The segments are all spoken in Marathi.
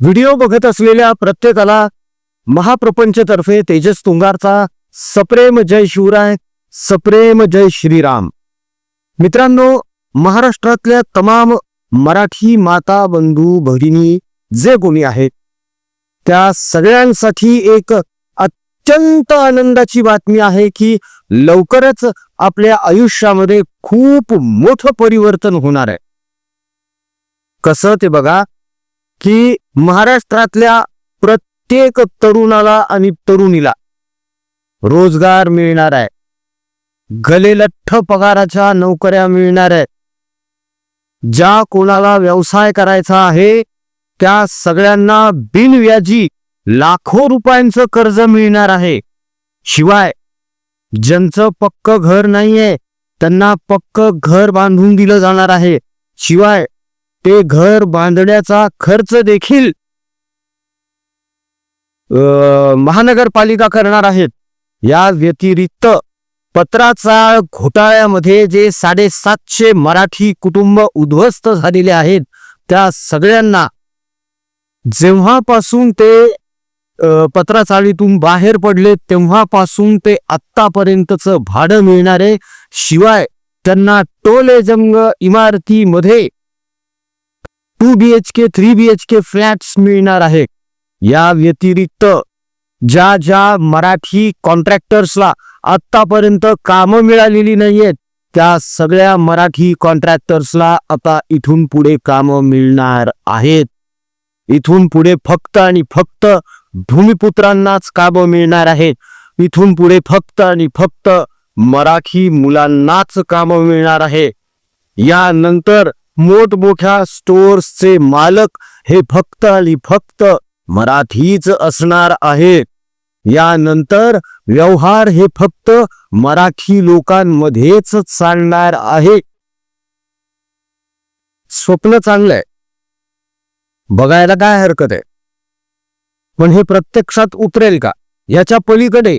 व्हिडिओ बघत असलेल्या प्रत्येकाला महाप्रपंचतर्फे तेजस तुंगारचा सप्रेम जय शिवराय सप्रेम जय श्रीराम. मित्रांनो महाराष्ट्रातल्या तमाम मराठी माता बंधू भगिनी जे कोणी आहेत त्या सगळ्यांसाठी एक अत्यंत आनंदाची बातमी आहे की लवकरच आपल्या आयुष्यामध्ये खूप मोठं परिवर्तन होणार आहे. कसं ते बघा की महाराष्ट्रातल्या प्रत्येक तरुणाला आणि तरुणीला रोजगार मिळणार आहे. गलेलठ्ठ पगाराच्या नोकऱ्या मिळणार आहेत. ज्या कोणाला व्यवसाय करायचा आहे त्या सगळ्यांना बिनव्याजी लाखो रुपयांचं कर्ज मिळणार आहे. शिवाय ज्यांचं पक्क घर नाहीये त्यांना पक्क घर बांधून दिलं जाणार आहे. शिवाय ते घर बांधण्याचा खर्च देखील महानगरपालिका करणार आहेत. या व्यतिरिक्त पत्राचा घोटाळ्यामध्ये जे साडेसातशे मराठी कुटुंब उद्ध्वस्त झालेले आहेत त्या सगळ्यांना जेव्हापासून ते पत्राचाळीतून बाहेर पडले तेव्हापासून ते आत्तापर्यंतचं भाडं मिळणारे शिवाय त्यांना टोले इमारतीमध्ये two B H K three B H K flats मिळणार आहे या व्यतिरिक्त ज्या ज्या मराठी कॉन्ट्रॅक्टर्सला आतापर्यंत कामं मिळालेली नाहीयेत त्या सगळ्या मराठी कॉन्ट्रॅक्टर्सला आता इथून पुढे कामं मिळणार आहेत. इथून पुढे फक्त आणि फक्त भूमिपुत्रांनाच कामं मिळणार आहेत. इथून पुढे फक्त आणि फक्त मराठी मुलांनाच कामं मिळणार आहे. यानंतर मोठमोठ्या स्टोअर्सचे मालक हे फक्त आणि फक्त मराठीच असणार आहेत. यानंतर व्यवहार हे फक्त मराठी लोकांमध्येच चालणार आहे. स्वप्न चांगलंय. बघायला काय हरकत आहे? पण हे प्रत्यक्षात उतरेल का? याच्या पलीकडे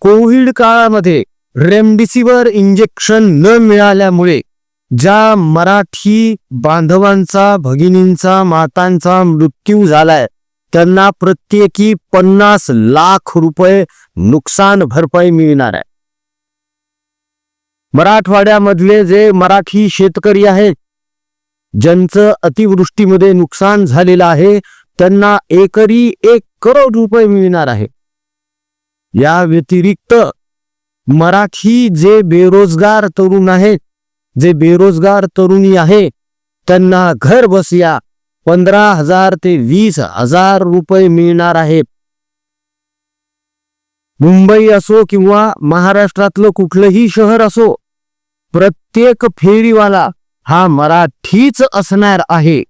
कोविड काळामध्ये रेमडिसिवर इंजेक्शन न मिळाल्यामुळे ज्या मराठी बांधवांचा भगिनींचा मातांचा मृत्यू झालाय त्यांना प्रत्येकी पन्नास लाख रुपये नुकसान भरपाई मिळणार आहे. मराठवाड्यामधले जे मराठी शेतकरी आहेत ज्यांचं अतिवृष्टीमध्ये नुकसान झालेलं आहे त्यांना एकरी एक करोड रुपये मिळणार आहे. या व्यतिरिक्त मराठी जे बेरोजगार तरुण आहेत जे बेरोजगार तरुणी आहे त्यांना घर बसया पंधरा हजार ते वीस हजार रुपये मिळणार आहेत मुंबई असो किंवा महाराष्ट्रातलं कुठलंही शहर असो प्रत्येक फेरीवाला हा मराठीच असणार आहे.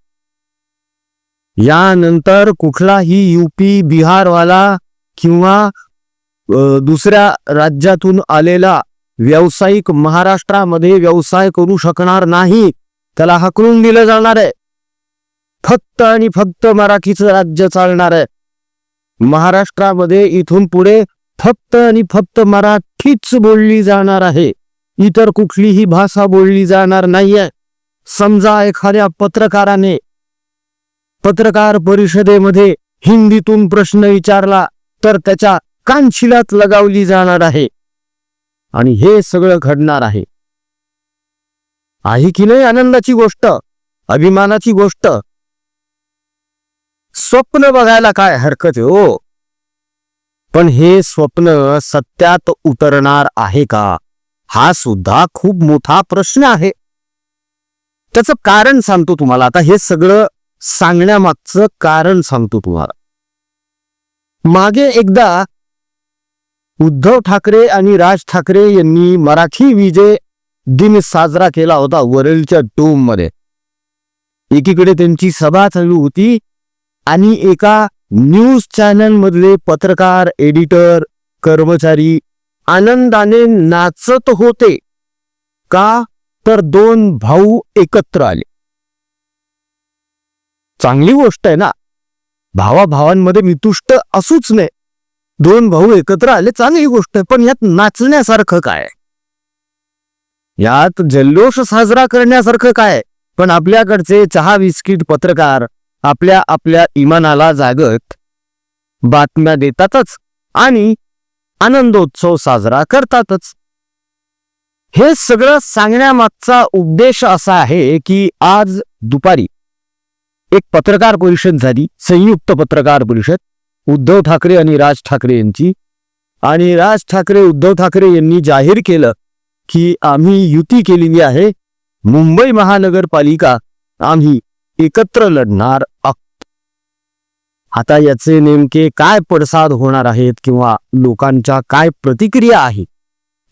यानंतर कुठलाही युपी बिहारवाला किंवा दुसऱ्या राज्यातून आलेला व्यावसायिक महाराष्ट्रामध्ये व्यवसाय करू शकणार नाही त्याला हकलून दिलं जाणार आहे. फक्त आणि फक्त मराठीचं राज्य चालणार आहे. महाराष्ट्रामध्ये इथून पुढे फक्त आणि फक्त मराठीच बोलली जाणार आहे. इतर कुठलीही भाषा बोलली जाणार नाहीये. समजा एखाद्या पत्रकाराने पत्रकार परिषदेमध्ये हिंदीतून प्रश्न विचारला तर त्याच्या कानशिलात लगावली जाणार आहे. आणि हे सगळं घडणार आहे. आहे की नाही आनंदाची गोष्ट? अभिमानाची गोष्ट? स्वप्न बघायला काय हरकत आहे हो? पण हे स्वप्न सत्यात उतरणार आहे का? हा सुद्धा खूप मोठा प्रश्न आहे. त्याचं कारण सांगतो तुम्हाला. आता हे सगळं सांगण्यामागचं कारण सांगतो तुम्हाला. मागे एकदा उद्धव ठाकरे आणि राज ठाकरे यांनी मराठी विजय दिन साजरा केला होता वरळीच्या डोममध्ये. एकीकडे त्यांची सभा चालू होती आणि एका न्यूज चॅनल मधले पत्रकार एडिटर कर्मचारी आनंदाने नाचत होते. का? तर दोन भाऊ एकत्र आले. चांगली गोष्ट आहे ना? भावाभावांमध्ये मितुष्ट असूच नाही दोन भाऊ एकत्र आले चांगली गोष्ट आहे पण यात नाचण्यासारखं काय? यात जल्लोष साजरा करण्यासारखं काय? पण आपल्याकडचे चहा बिस्किट पत्रकार आपल्या आपल्या इमानाला जागत बातम्या देतातच आणि आनंदोत्सव साजरा करतातच. हे सगळं सांगण्यामागचा उद्देश असा आहे की आज दुपारी एक पत्रकार परिषद झाली संयुक्त पत्रकार परिषद. उद्धव ठाकरे आणि राज ठाकरे यांची. आणि राज ठाकरे उद्धव ठाकरे यांनी जाहीर केलं की आम्ही युती केलेली आहे. मुंबई महानगरपालिका आम्ही एकत्र लढणार आहोत. आता याचे नेमके काय पडसाद होणार आहेत किंवा लोकांच्या काय प्रतिक्रिया आहे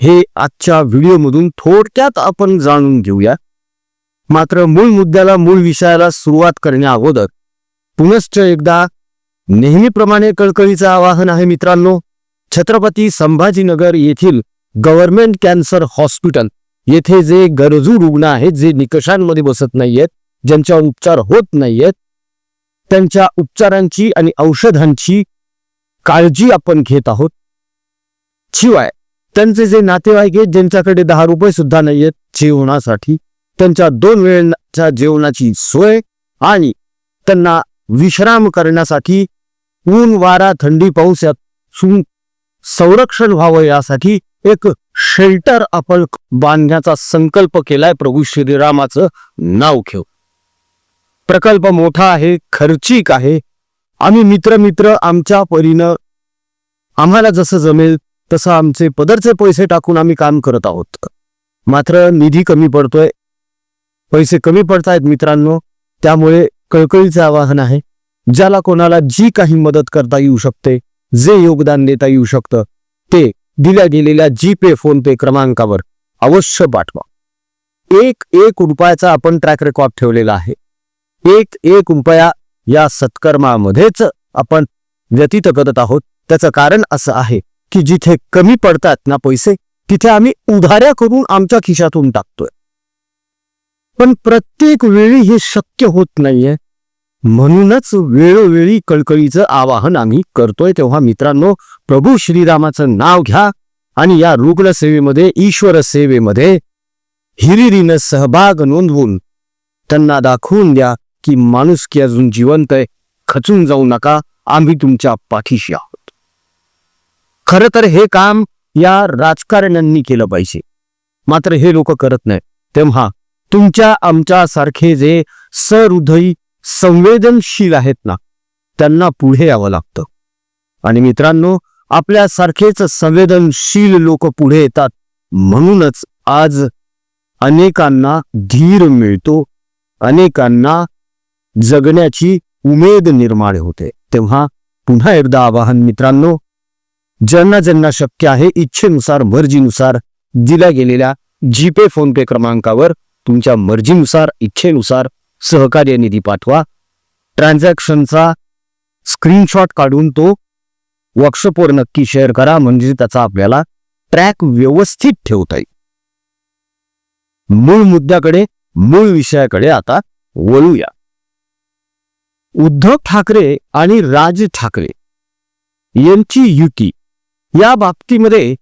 हे आजच्या व्हिडिओमधून थोडक्यात आपण जाणून घेऊया. मात्र मूळ मुद्द्याला मूळ विषयाला सुरुवात करण्या अगोदर पुनश्च एकदा नेहमीप्रमाणे कळकळीचं आवाहन आहे मित्रांनो छत्रपती संभाजीनगर येथील गव्हर्नमेंट कॅन्सर हॉस्पिटल. येथे जे गरजू रुग्ण आहेत जे निकषांमध्ये बसत नाहीयेत ज्यांच्या उपचार होत नाहीयेत त्यांच्या उपचारांची आणि औषधांची काळजी आपण घेत आहोत. शिवाय त्यांचे जे नातेवाईक आहेत ज्यांच्याकडे दहा रुपये सुद्धा नाहीयेत जेवणासाठी त्यांच्या दोन वेळच्या जेवणाची सोय आणि त्यांना विश्राम करण्यासाठी ऊन वारा थंडी पाऊस यातून संरक्षण व्हावं यासाठी एक शेल्टर आपण बांधण्याचा संकल्प केलाय प्रभू श्रीरामाचं नाव घेऊ प्रकल्प मोठा आहे खर्चिक आहे. आम्ही मित्र मित्र आमच्या परीनं आम्हाला जसं जमेल तसं आमचे पदरचे पैसे टाकून आम्ही काम करत आहोत. मात्र निधी कमी पडतोय. पैसे कमी पडतायत मित्रांनो. त्यामुळे कळकळीचं आवाहन आहे. ज्याला कोणाला जी काही मदत करता येऊ शकते जे योगदान देता येऊ शकतं ते दिल्या गेलेल्या जी पे फोन पे क्रमांकावर अवश्य पाठवा. एक एक रुपयाचा आपण ट्रॅक रेकॉर्ड ठेवलेला आहे. एक एक रुपया या सत्कर्मामध्येच आपण व्यतीत करत आहोत. त्याचं कारण असं आहे की जिथे कमी पडतात ना पैसे तिथे आम्ही उधाऱ्या करून आमच्या खिशातून टाकतोय. पण प्रत्येक वेळी हे शक्य होत नाहीये. म्हणूनच वेळोवेळी कळकळीचं आवाहन आम्ही करतोय तेव्हा मित्रांनो प्रभू श्रीरामाचं नाव घ्या आणि या रुग्ण सेवेमध्ये ईश्वर सेवेमध्ये हिरिरीनं सहभाग नोंदवून त्यांना दाखवून द्या की माणूस की अजून जिवंत आहे. खचून जाऊ नका. आम्ही तुमच्या पाठीशी आहोत. खरं तर हे काम या राजकारण्यांनी केलं पाहिजे. मात्र हे लोक करत नाही तेव्हा तुमच्या आमच्यासारखे जे सहृदयी संवेदनशील आहेत ना त्यांना पुढे यावं लागतं. आणि मित्रांनो आपल्यासारखेच संवेदनशील लोक पुढे येतात म्हणूनच आज अनेकांना धीर मिळतो अनेकांना जगण्याची उमेद निर्माण होते. तेव्हा पुन्हा एकदा आवाहन मित्रांनो ज्यांना ज्यांना शक्य आहे इच्छेनुसार मर्जीनुसार दिल्या गेलेल्या जीपे फोन पे क्रमांकावर तुमच्या मर्जीनुसार इच्छेनुसार सहकार्य निधी पाठवा. ट्रान्झॅक्शनचा स्क्रीनशॉट काढून तो वर्कशॉपवर नक्की शेअर करा म्हणजे त्याचा आपल्याला ट्रॅक व्यवस्थित ठेवता येईल. मूळ मुद्द्याकडे मूळ विषयाकडे आता वळूया. उद्धव ठाकरे आणि राज ठाकरे यांची युती. या बाबतीमध्ये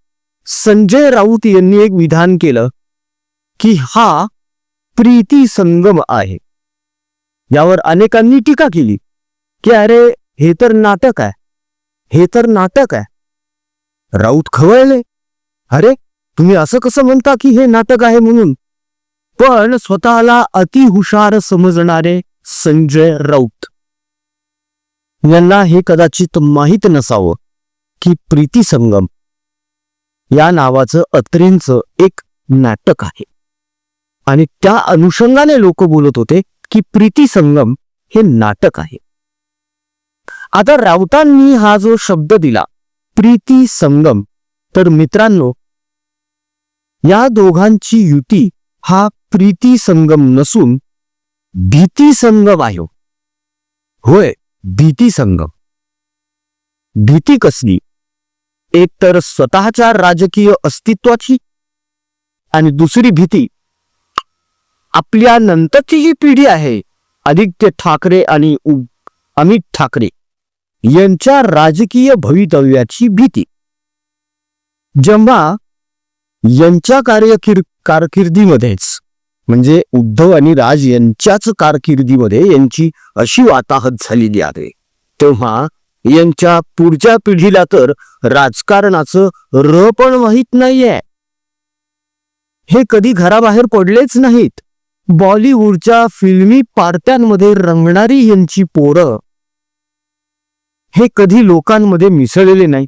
संजय राऊत यांनी एक विधान केलं की हा प्रीती संगम आहे. यावर अनेकांनी टीका केली की अरे हे तर नाटक आहे. हे तर नाटक आहे. राऊत खवळले. अरे तुम्ही असं कसं म्हणता की हे नाटक आहे म्हणून? पण स्वतःला अतिहुशार समजणारे संजय राऊत. यांना हे कदाचित माहीत नसावं की प्रीती संगम या नावाचं अत्रेंचं एक नाटक आहे. आणि त्या अनुषंगाने लोक बोलत होते की प्रीती संगम हे नाटक आहे. आता राऊतांनी हा जो शब्द दिला प्रीती संगम तर मित्रांनो या दोघांची युती हा प्रीती संगम नसून भीती संगम आहे हो. होय भीती संगम. भीती कसली? एक तर स्वतःच्या राजकीय अस्तित्वाची आणि दुसरी भीती आपल्या नंतरची जी पिढी आहे आदित्य ठाकरे आणि अमित ठाकरे यांच्या राजकीय भवितव्याची भीती. जेव्हा यांच्या कार्यकिर कारकिर्दीमध्येच म्हणजे उद्धव आणि राज यांच्याच कारकिर्दीमध्ये यांची अशी वाताहत झालेली आहे तेव्हा यांच्या पुढच्या पिढीला तर राजकारणाचं र पण माहीत नाहीये. हे कधी घराबाहेर पडलेच नाहीत. बॉलिवूडच्या फिल्मी पार्ट्यांमध्ये रंगणारी यांची पोरं. हे कधी लोकांमध्ये मिसळलेले नाही.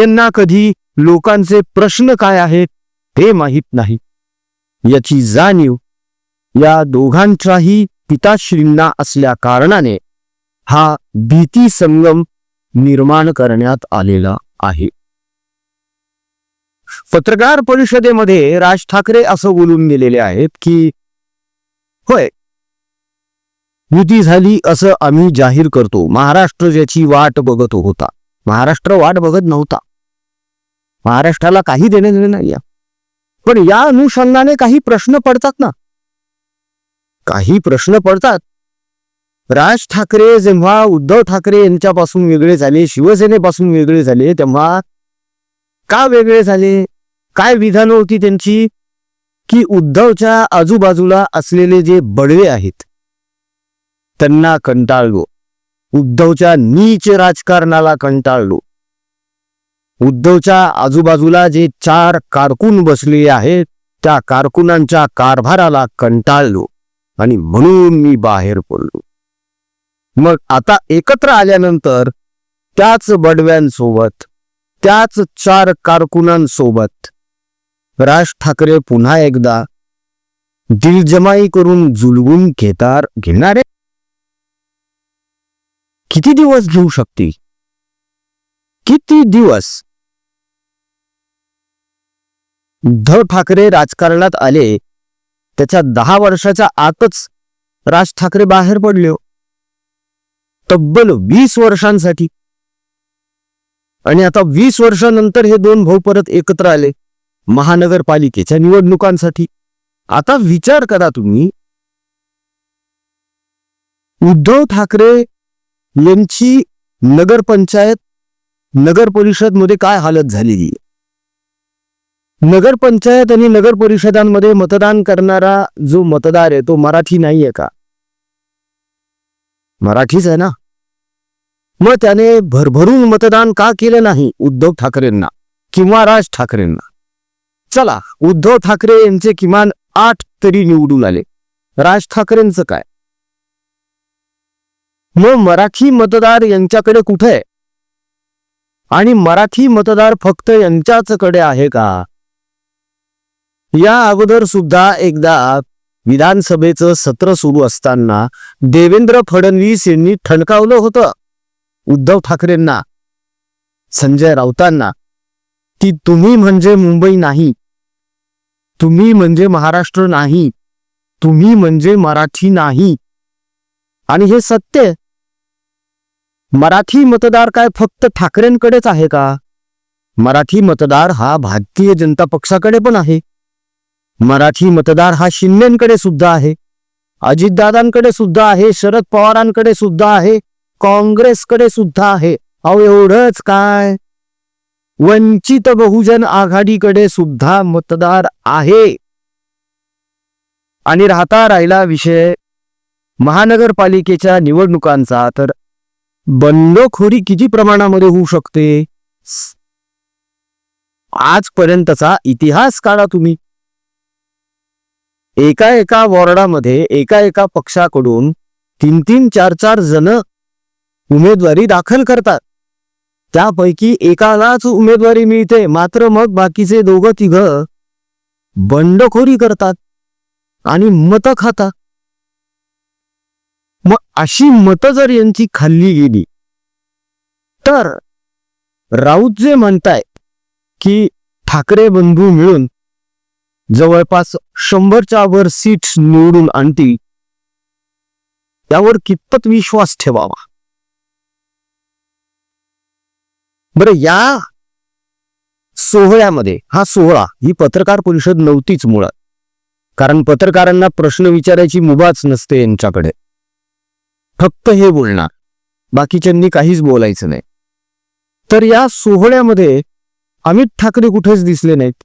यांना कधी लोकांचे प्रश्न काय आहेत ते माहीत नाही. याची जाणीव या दोघांच्याही पिताश्रींना असल्या कारणाने हा भीती संगम निर्माण करण्यात आलेला आहे. पत्रकार परिषदेमध्ये राज ठाकरे असं बोलून गेलेले आहेत की होय युती झाली असं आम्ही जाहीर करतो. महाराष्ट्र ज्याची वाट बघत होता. महाराष्ट्र वाट बघत नव्हता. महाराष्ट्राला काही देणे देणे नाही पण या अनुषंगाने काही प्रश्न पडतात ना. काही प्रश्न पडतात. राज ठाकरे जेव्हा उद्धव ठाकरे यांच्यापासून वेगळे झाले शिवसेनेपासून वेगळे झाले तेव्हा का वेगळे झाले? काय विधानं होती त्यांची? की उद्धवच्या आजूबाजूला असलेले जे बडवे आहेत त्यांना कंटाळलो. उद्धवच्या नीच राजकारणाला कंटाळलो. उद्धवच्या आजूबाजूला जे चार कारकून बसले आहेत त्या कारकुनांच्या कारभाराला कंटाळलो आणि म्हणून मी बाहेर पडलो. मग आता एकत्र आल्यानंतर त्याच बडव्यांसोबत त्याच चार कारकुनांसोबत राज ठाकरे पुन्हा एकदा दिलजमाई करून जुलवून घेतार घेणारे किती दिवस घेऊ शकते किती दिवस? उद्धव ठाकरे राजकारणात आले त्याच्या दहा वर्षाच्या आतच राज ठाकरे बाहेर पडले हो. तब्बल वीस वर्षांसाठी. आणि आता वीस वर्षानंतर हे दोन भाऊ परत एकत्र आले महानगरपालिकेच्या निवडणुकांसाठी. आता विचार करा तुम्ही. उद्धव ठाकरे यांची नगरपंचायत नगर परिषदमध्ये काय हालत झालेली आहे? नगरपंचायत आणि नगर परिषदांमध्ये मतदान करणारा जो मतदार आहे तो मराठी नाहीये का? मराठीच आहे ना? मग त्याने भरभरून मतदान का केलं नाही? उद्धव ठाकरेंना किंवा राज ठाकरेंना? चला उद्धव ठाकरे यांचे किमान आठ तरी निवडून आले. राज ठाकरेंचं काय? मग मराठी मतदार यांच्याकडे कुठे आहे? आणि मराठी मतदार फक्त यांच्याचकडे आहे का? या अगोदर सुद्धा एकदा विधानसभेचं सत्र सुरू असताना देवेंद्र फडणवीस यांनी ठणकावलं होतं. उद्धव ठाकरेंना संजय राऊतांना की तुम्ही म्हणजे मुंबई नाही तुम्ही म्हणजे महाराष्ट्र नाही तुम्ही म्हणजे मराठी नाही. आणि हे सत्य मराठी मतदार काय फक्त ठाकरेंकडेच आहे का? मराठी मतदार हा भारतीय जनता पक्षाकडे पण आहे. मराठी मतदार हा शिंदेकडे सुद्धा आहे. अजितदादांकडे सुद्धा आहे. शरद पवारांकडे सुद्धा आहे. काँग्रेसकडे सुद्धा आहे. अहो एवढंच काय? वंचित बहुजन आघाडीकडे सुद्धा मतदार आहे. आणि राहता राहिला विषय महानगरपालिकेच्या निवडणुकांचा. तर बंडखोरी किती प्रमाणामध्ये होऊ शकते? आजपर्यंतचा इतिहास काढा तुम्ही. एका एका वॉर्डामध्ये एका एका पक्षाकडून तीन तीन चार चार जण उमेदवारी दाखल करतात. त्यापैकी एकालाच उमेदवारी मिळते मात्र मग बाकीचे दोघं तिघ बंडखोरी करतात आणि मतं खातात. मग अशी मतं जर यांची खाल्ली गेली तर राऊत जे म्हणताय की ठाकरे बंधू मिळून जवळपास शंभरच्या वर सीट्स निवडून आणतील त्यावर कितपत विश्वास ठेवावा? बरं या सोहळ्यामध्ये हा सोहळा ही पत्रकार परिषद नव्हतीच मुळात. कारण पत्रकारांना प्रश्न विचारायची मुभाच नसते यांच्याकडे. फक्त हे बोलणार. बाकीच्यांनी काहीच बोलायचं नाही. तर या सोहळ्यामध्ये अमित ठाकरे कुठेच दिसले नाहीत.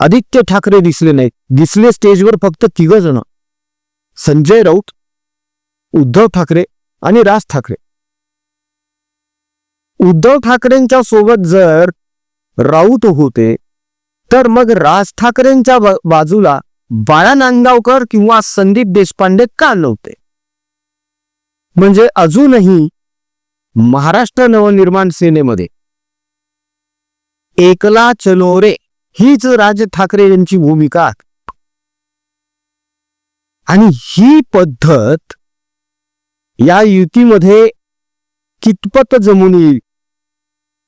आदित्य ठाकरे दिसले नाहीत. दिसले स्टेजवर फक्त तिघ जण संजय राऊत उद्धव ठाकरे आणि राज ठाकरे. उद्धव ठाकरेंच्या सोबत जर राऊत होते तर मग राज ठाकरेंच्या बाजूला बाळा नांदगावकर किंवा संदीप देशपांडे का नव्हते? म्हणजे अजूनही महाराष्ट्र नवनिर्माण सेनेमध्ये एकला चलो रे हीच राज ठाकरे यांची भूमिका. आणि ही पद्धत या युतीमध्ये कितपत जमून येईल?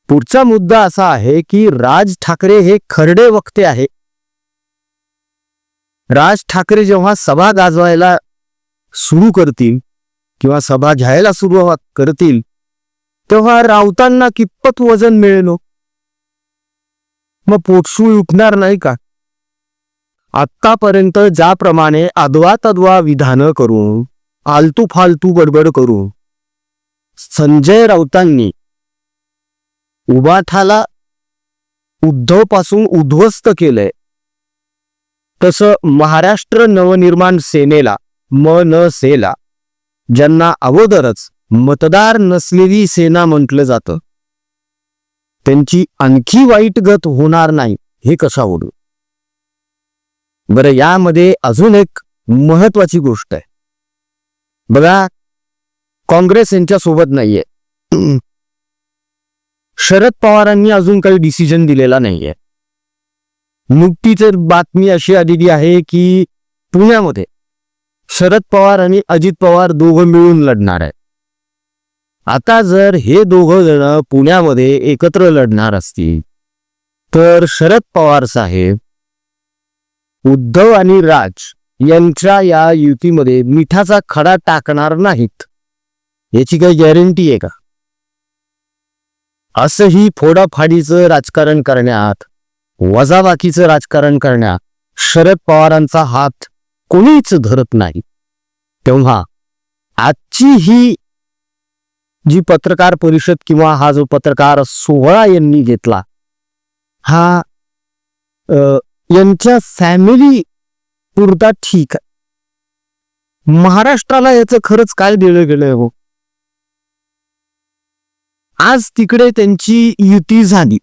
पुढचा मुद्दा असा आहे की राज ठाकरे हे खरडे वक्ते आहे. राज ठाकरे जेव्हा सभा गाजवायला सुरू करतील किंवा सभा घ्यायला सुरुवात करतील तेव्हा राऊतांना कितपत वजन मिळेल हो? मग पोटशूळ उठणार नाही का? आतापर्यंत ज्याप्रमाणे अद्वा तद्वा विधानं करून आलतू फालतू गडबड करून संजय राऊतांनी उबाठाला उद्धवपासून उद्ध्वस्त केलंय. तसं महाराष्ट्र नवनिर्माण सेनेला म न सेला ज्यांना अगोदरच मतदार नसलेली सेना म्हटलं जातं. त्यांची आणखी वाईट गत होणार नाही हे कशावरून बरं यामध्ये अजून एक महत्वाची गोष्ट आहे. बघा काँग्रेस यांच्या सोबत नाहीये. शरद पवारांनी अजून काही डिसिजन दिलेला नाहीये. नुकतीच बातमी अशी आलेली आहे की पुण्यामध्ये शरद पवार आणि अजित पवार दोघं मिळून लढणार आहे आता जर हे दोघं जण पुण्यामध्ये एकत्र लढणार असतील तर शरद पवार साहेब उद्धव आणि राज यांच्या या युतीमध्ये मिठाचा खडा टाकणार नाहीत. याची काही गॅरंटी आहे का? असंही फोडाफाडीचं राजकारण करण्यात वजाबाकीचं राजकारण करण्यात शरद पवारांचा हात कोणीच धरत नाही. तेव्हा आजची ही जी पत्रकार परिषद किंवा हा जो पत्रकार सोहळा यांनी घेतला हा यांच्या फॅमिली पुरता ठीक आहे. महाराष्ट्राला याचं खरंच काय दिलं गेलंय हो? आज तिकडे त्यांची युती झाली.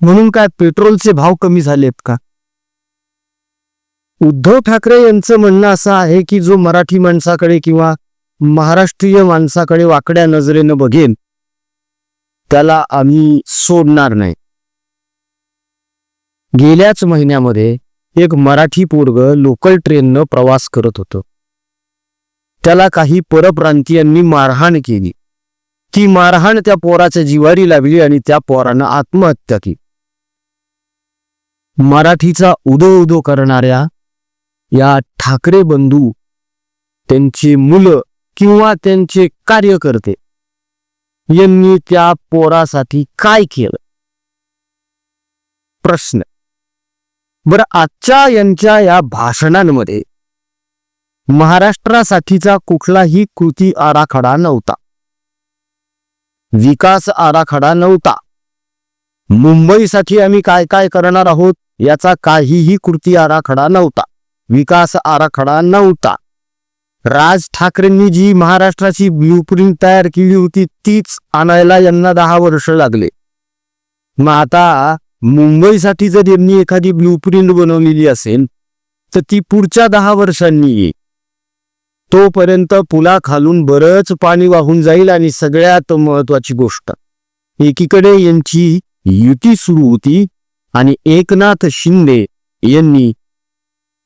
म्हणून काय पेट्रोलचे भाव कमी झालेत का? उद्धव ठाकरे यांचं म्हणणं असं आहे की जो मराठी माणसाकडे किंवा महाराष्ट्रीय माणसाकडे वाकड्या नजरेनं बघेन त्याला आम्ही सोडणार नाही. गेल्याच महिन्यामध्ये एक मराठी पोरग लोकल ट्रेननं प्रवास करत होतं. त्याला काही परप्रांतीयांनी मारहाण केली. ती मारहाण त्या पोराच्या जिवारी लागली आणि त्या पोरानं आत्महत्या केली. मराठीचा उदो उदो करणाऱ्या या ठाकरे बंधू त्यांची मुलं किंवा त्यांचे कार्यकर्ते यांनी त्या पोरासाठी काय केलं? प्रश्न. बरं आजच्या यांच्या या भाषणांमध्ये महाराष्ट्रासाठीचा कुठलाही कृती आराखडा नव्हता. विकास आराखडा नव्हता. मुंबईसाठी आम्ही काय काय करणार आहोत याचा काहीही कृती आराखडा नव्हता. विकास आराखडा नव्हता. राज ठाकरेंनी जी महाराष्ट्राची ब्लूप्रिंट तयार केली होती तीच आणायला यांना दहा वर्ष लागले. मग आता मुंबईसाठी जर यांनी एखादी ब्लूप्रिंट बनवलेली असेल तर ती पुढच्या दहा वर्षांनी येईल. तोपर्यंत पुला खालून बरंच पाणी वाहून जाईल आणि सगळ्यात महत्वाची गोष्ट एकीकडे यांची युती सुरू होती आणि एकनाथ शिंदे यांनी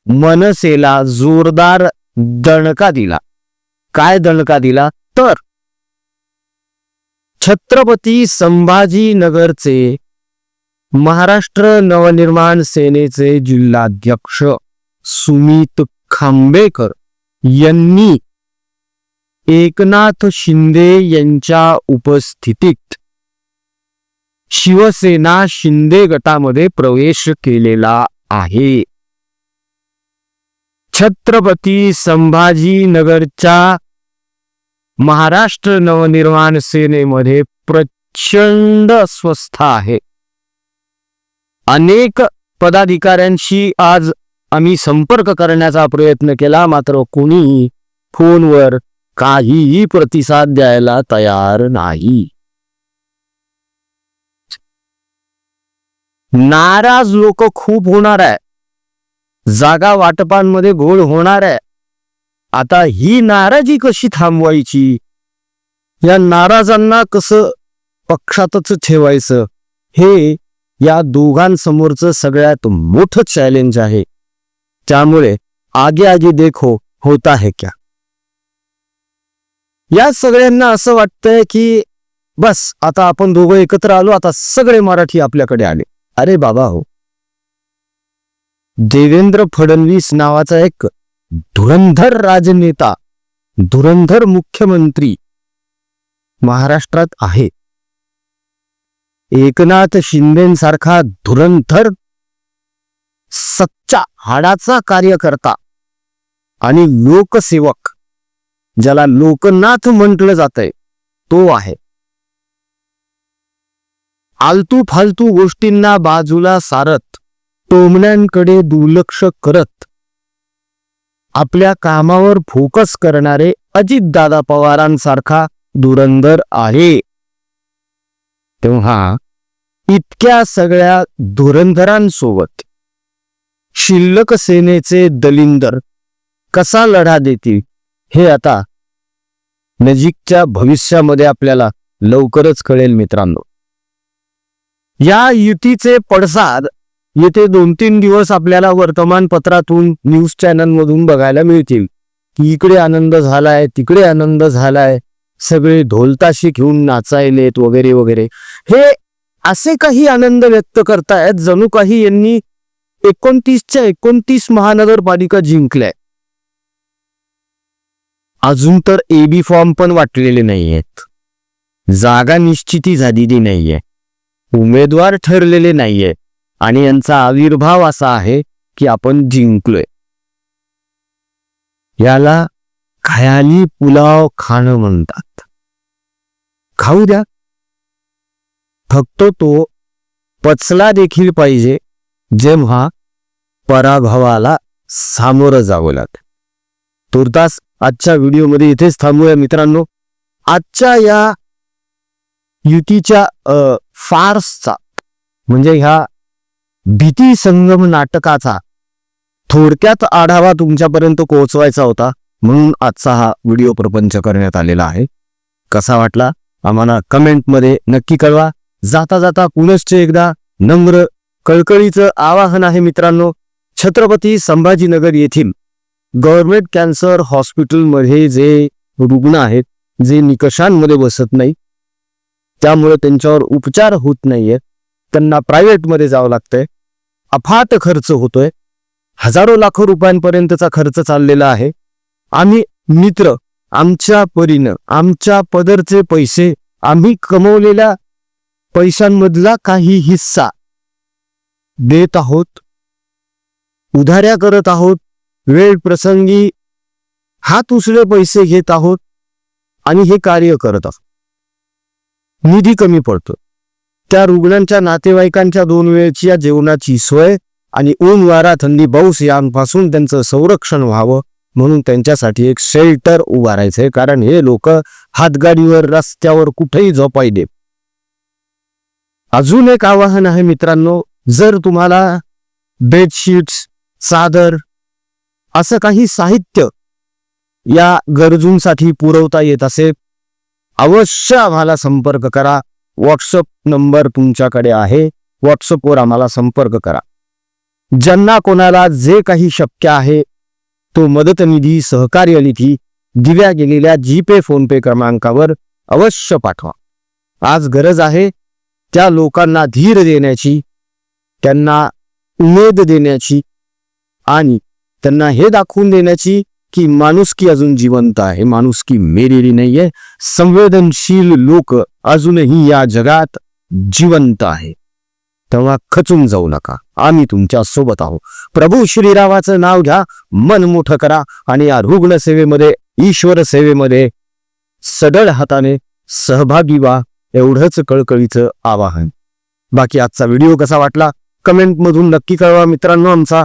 मनसेला जोरदार दणका दिला. काय दणका दिला? तर छत्रपती संभाजीनगरचे महाराष्ट्र नवनिर्माण सेनेचे जिल्हाध्यक्ष सुमित खांबेकर यांनी एकनाथ शिंदे यांच्या उपस्थितीत शिवसेना शिंदे गटामध्ये प्रवेश केलेला आहे. छत्रपती संभाजीनगरच्या महाराष्ट्र नवनिर्माण सेनेमध्ये प्रचंड अस्वस्थ आहे. अनेक पदाधिकाऱ्यांशी आज आम्ही संपर्क करण्याचा प्रयत्न केला मात्र कोणीही फोनवर काहीही प्रतिसाद द्यायला तयार नाही. नाराज लोक खूप होणार आहे. जागा वाटपांमध्ये घोळ होणार आहे. आता ही नाराजी कशी थांबवायची? या नाराजांना कसं पक्षातच ठेवायचं? हे या दोघांसमोरचं सगळ्यात मोठं चॅलेंज आहे. त्यामुळे आगे आगे देखो होता है क्या? या सगळ्यांना असं वाटतंय की बस आता आपण दोघं एकत्र आलो आता सगळे मराठी आपल्याकडे आले. अरे बाबा हो. देवेंद्र फडणवीस नावाचा एक धुरंधर राजनेता धुरंधर मुख्यमंत्री महाराष्ट्रात आहे. एकनाथ शिंदेसारखा धुरंधर सच्चा हाडाचा कार्यकर्ता आणि लोकसेवक ज्याला लोकनाथ म्हटलं जातंय तो आहे. आलतू फालतू गोष्टींना बाजूला सारत टोमण्यांकडे दुर्लक्ष करत आपल्या कामावर फोकस करणारे अजितदादा पवारांसारखा धुरंधर आहे. तेव्हा इतक्या सगळ्या धुरंधरांसोबत शिल्लक सेनेचे दलिंदर कसा लढा देतील हे आता नजीकच्या भविष्यामध्ये आपल्याला लवकरच कळेल मित्रांनो. या युतीचे पडसाद येथे दोन तीन दिवस आपल्याला वर्तमानपत्रातून न्यूज चॅनल मधून बघायला मिळतील. की इकडे आनंद झालाय तिकडे आनंद झालाय सगळे ढोलताशी घेऊन नाचायलेत वगैरे वगैरे. हे असे काही आनंद व्यक्त करतायत जणू काही यांनी एकोणतीसच्या एकोणतीस महानगरपालिका जिंकल्या. अजून तर एबी फॉर्म पण वाटलेले नाहीयेत. जागा निश्चिती झालेली नाहीये. उमेदवार ठरलेले नाहीये. आणि यांचा आविर्भाव असा आहे की आपण जिंकलोय. याला खयाली पुलाव खाणं म्हणतात. खाऊ द्या. फक्त तो पचला देखील पाहिजे जेव्हा पराभवाला सामोरं जावं लागतं. तुर्तास आजच्या व्हिडिओमध्ये इथेच थांबूया मित्रांनो. आजच्या या युतीच्या फार्सचा म्हणजे ह्या भीती संगम नाटकाचा थोडक्यात आढावा तुमच्यापर्यंत पोहोचवायचा होता म्हणून आजचा हा व्हिडिओ प्रपंच करण्यात आलेला आहे. कसा वाटला? आम्हाला कमेंटमध्ये नक्की कळवा. जाता जाता पुनश्च एकदा नम्र कळकळीचं आवाहन आहे मित्रांनो. छत्रपती संभाजीनगर येथील गव्हर्नमेंट कॅन्सर हॉस्पिटलमध्ये जे रुग्ण आहेत जे निकषांमध्ये बसत नाही त्यामुळे त्यांच्यावर उपचार होत नाहीये. त्यांना प्रायव्हेटमध्ये जावं लागतंय. अफाट खर्च होतोय. हजारो लाखो रुपयांपर्यंतचा खर्च चाललेला आहे. आम्ही मित्र आमच्या परीनं आमच्या पदरचे पैसे आम्ही कमवलेल्या पैशांमधला काही हिस्सा देत आहोत. उधाऱ्या करत आहोत वेळ प्रसंगी हात उसळे पैसे घेत आहोत आणि हे कार्य करत आहोत. निधी कमी पडतो. त्या रुग्णांच्या नातेवाईकांच्या दोन वेळची या जेवणाची सोय आणि ऊन वारा थंडी पाऊस यांपासून त्यांचं संरक्षण व्हावं म्हणून त्यांच्यासाठी एक शेल्टर उभारायचंय कारण हे लोक हातगाडीवर रस्त्यावर कुठेही झोपाई दे अजून एक आवाहन आहे मित्रांनो जर तुम्हाला बेडशीट्स चादर असं काही साहित्य या गरजूंसाठी पुरवता येत असे अवश्य आम्हाला संपर्क करा. व्हॉट्सअप नंबर तुमच्याकडे आहे. व्हॉट्सअपवर आम्हाला संपर्क करा. ज्यांना कोणाला जे काही शक्य आहे तो मदत निधी सहकार्य निधी दिव्या गेलेल्या जीपे फोनपे क्रमांकावर अवश्य पाठवा. आज गरज आहे त्या लोकांना धीर देण्याची त्यांना उमेद देण्याची आणि त्यांना हे दाखवून देण्याची की माणुसकी अजून जिवंत आहे. माणुसकी मेलेली नाहीये. संवेदनशील लोक अजूनही या जगात जिवंत आहे. तेव्हा खचून जाऊ नका. आम्ही तुमच्यासोबत आहोत. प्रभू श्रीरावाचं नाव घ्या. मन मोठं करा आणि या रुग्ण सेवेमध्ये ईश्वर सेवेमध्ये सडळ हाताने सहभागी व्हा. एवढंच कळकळीचं आवाहन. बाकी आजचा व्हिडिओ कसा वाटला? कमेंट मधून नक्की कळवा मित्रांनो आमचा.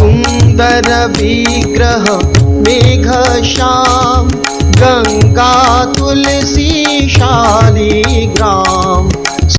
सुन्दर विग्रह मेघ श्याम गङ्गा तुलसी शालिग्राम